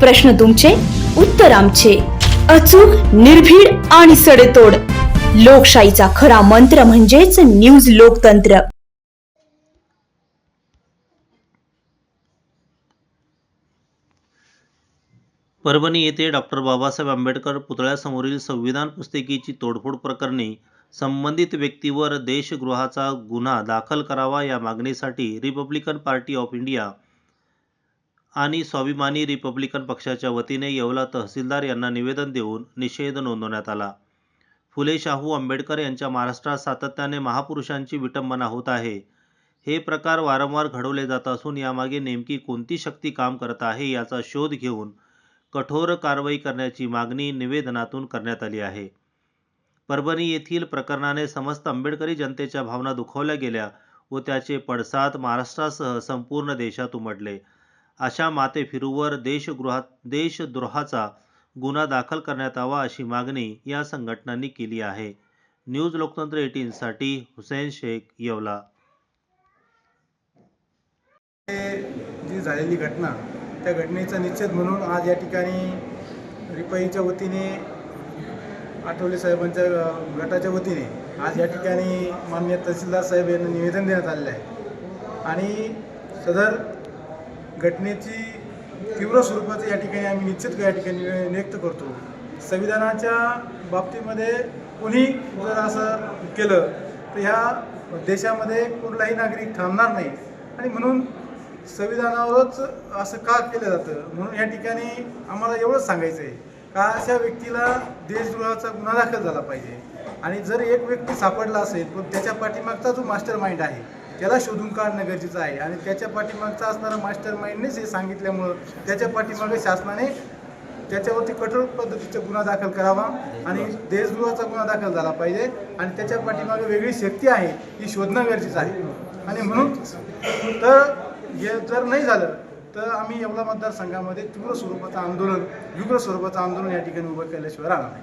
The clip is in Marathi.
प्रश्न तुमचे उत्तर आमचे. अचूक निर्भीड आणि सडेतोड. लोकशाहीचा खरा मंत्र म्हणजेच न्यूज लोकतंत्र. परभणी येथे डॉक्टर बाबासाहेब आंबेडकर पुतळ्यासमोरील संविधान पुस्तिकेची तोडफोड प्रकरणी संबंधित व्यक्तीवर देशगृहाचा गुन्हा दाखल करावा या मागणीसाठी रिपब्लिकन पार्टी ऑफ इंडिया आणि स्वाभिमानी रिपब्लिकन पक्षाच्या वतीने येवला तहसीलदार यांना निवेदन देऊन निषेध नोंदवण्यात आला. फुले शाहू आंबेडकर यांच्या महाराष्ट्रात सातत्याने महापुरुषांची विटंबना होत आहे. हे प्रकार वारंवार घडवले जात असून यामागे नेमकी कोणती शक्ती काम करत आहे याचा शोध घेऊन कठोर कारवाई करण्याची मागणी निवेदनातून करण्यात आली आहे. परभणी येथील प्रकरणाने समस्त आंबेडकरी जनतेच्या भावना दुखावल्या गेल्या व त्याचे पडसाद महाराष्ट्रासह संपूर्ण देशात उमटले. अशा माते फिरूवर देशगृहात देशद्रोहाचा गुन्हा दाखल करण्यात यावा अशी मागणी या संघटनांनी केली आहे. न्यूज लोकतंत्र एटीनसाठी हुसेन शेख येवला. जी झालेली घटना त्या घटनेचा निषेध म्हणून आज या ठिकाणी रिपाईच्या वतीने आठवले साहेबांच्या गटाच्या वतीने आज या ठिकाणी माननीय तहसीलदार साहेब यांना निवेदन देण्यात आलेलं आहे. आणि सदर घटनेची तीव्र स्वरूपाचं या ठिकाणी आम्ही निश्चित या ठिकाणी नियुक्त करतो. संविधानाच्या बाबतीमध्ये कोणी जर असं केलं तर ह्या देशामध्ये कुठलाही नागरिक थांबणार नाही. आणि म्हणून संविधानावरच असं का केलं जातं? म्हणून या ठिकाणी आम्हाला एवढंच सांगायचं आहे का अशा व्यक्तीला देशद्रोहाचा गुन्हा दाखल झाला पाहिजे. आणि जर एक व्यक्ती सापडला असेल पण त्याच्या पाठीमागचा जो मास्टर माइंड आहे त्याला शोधून काढणं गरजेचं आहे. आणि त्याच्या पाठीमागचा असणारा मास्टर माइंडनेच हे सांगितल्यामुळं त्याच्या पाठीमागे शासनाने त्याच्यावरती कठोर पद्धतीचा गुन्हा दाखल करावा आणि देशद्रोहाचा गुन्हा दाखल झाला पाहिजे. आणि त्याच्या पाठीमागे वेगळी शक्ती आहे ही शोधणं गरजेचं आहे. आणि म्हणून तर हे जर नाही झालं तर आम्ही एवढा मतदारसंघामध्ये तीव्र स्वरूपाचं आंदोलन उग्र स्वरूपाचं आंदोलन या ठिकाणी उभं केल्याशिवाय राहणार नाही.